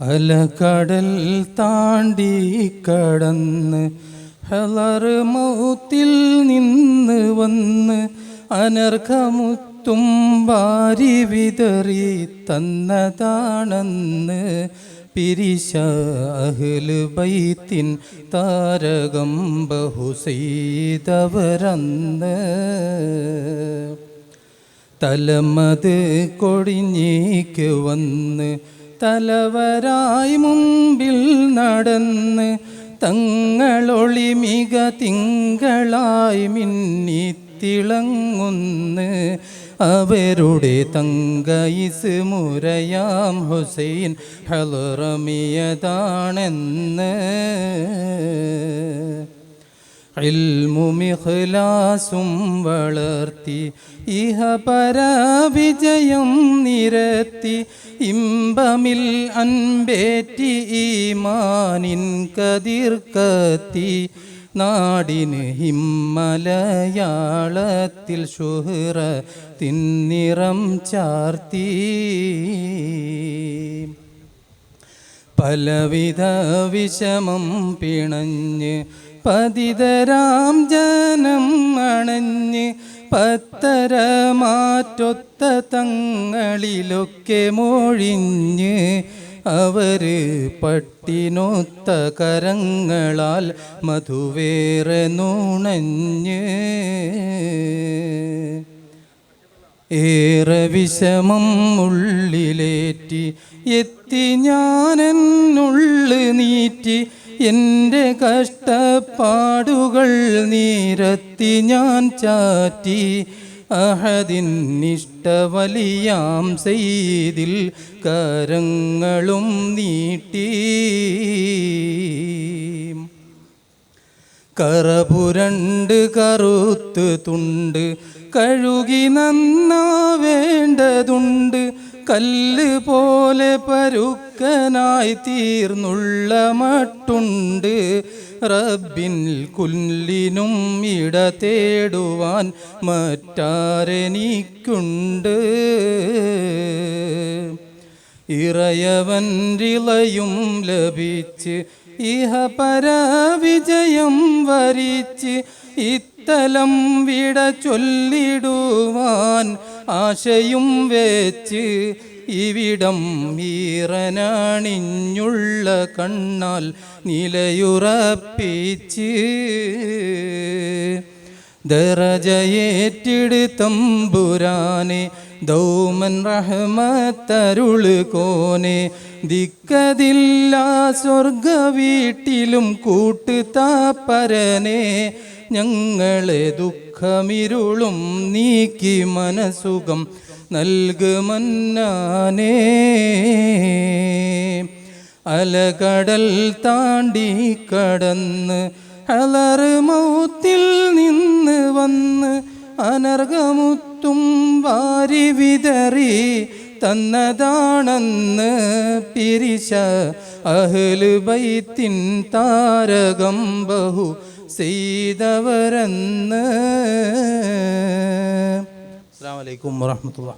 അലകടൽ താണ്ടി കടന്ന് ഹലർ മൗത്തിൽ നിന്ന് വന്ന് അനർഘമുത്തും വാരി വിതറി തന്നതാണെന്ന് പിരിശ അഹ്ല് ബൈത്തിൻ താരകം ബഹുസൈതവരന്ന് തലമത് കൊടിഞ്ഞേക്ക് വന്ന് തലവരായി മുമ്പിൽ നടന്ന് തങ്ങളൊളി മിക തിങ്കളായി മിന്നി മിന്നിത്തിളങ്ങുന്ന് അവരുടെ തങ്കയിസ് മുരയാം ഹുസൈൻ ഹലറമിയതാണെന്ന്. ഇൽമുമിഖ്ലാസും വളർത്തി ഇഹ പരാവിജയം നിരത്തി ഇമ്പമിൽ അൻപേറ്റി ഈമാനിൻ കതിർക്കത്തി നാടിന് ഹിമ്മലയാളത്തിൽ ഷുഹ്റ തിന്നിറം ചാർത്തി. പലവിധ വിഷമം പിണഞ്ഞ് പതിതരാം ജനം അണഞ്ഞ് പത്തര മാറ്റൊത്ത തങ്ങളിലൊക്കെ മൊഴിഞ്ഞ് അവർ പട്ടിനൊത്ത കരങ്ങളാൽ മധുവേറെ നുണഞ്ഞ്. ഏറെ വിഷമം ഉള്ളിലേറ്റി എത്തി ഞാനെന്നുള്ളു നീറ്റി എന്റെ കഷ്ടപ്പാടുകൾ നീരത്തി ഞാൻ ചാറ്റി അഹദിൻ ഇഷ്ടവലിയാം ചെയ്തിൽ കരങ്ങളും നീട്ടി. കറപുരണ്ട് കറുത്ത് തുണ്ട് കഴുകി നന്നാവേണ്ടതുണ്ട് കല്ല് പോലെ പരുക്കനായി തീർന്നുള്ള മട്ടുണ്ട്. റബ്ബിൻ കുല്ലിനും ഇട തേടുവാൻ മറ്റാരെനിക്കുണ്ട് ഇറയവൻറിളയും ലഭിച്ച് ഇഹ പരാവിജയം വരിച്ച് ഇത്തലം വിട ചൊല്ലിടുവാൻ ആശയും വെച്ച് ഇവിടം ഈറനാണിഞ്ഞുള്ള കണ്ണാൽ നിലയുറപ്പിച്ച് ദറജയേറ്റെടുത്തമ്പുരാനെ ദൗമൻ റഹ്മത്തരുൾ കോനെ ദിക്കതില്ല സ്വർഗ വീട്ടിലും കൂട്ടുതാപ്പരനെ ഞങ്ങളെ ദുഃഖമിരുളും നീക്കി മനസുഖം നൽകുമന്നാനേ അലകടൽ താണ്ടി കടന്ന് അലർ മൗത്തിൽ നിന്ന് വന്ന് അനർഘമുത്തും വാരി വിതറി തന്നതാണെന്ന് പിരിശ അഹ്ല് ബൈത്തിൻ താരകം ബഹു ചെയ്തവരെന്ന്. അസ്സാം വലൈക്കും വാഹമത്തുള്ള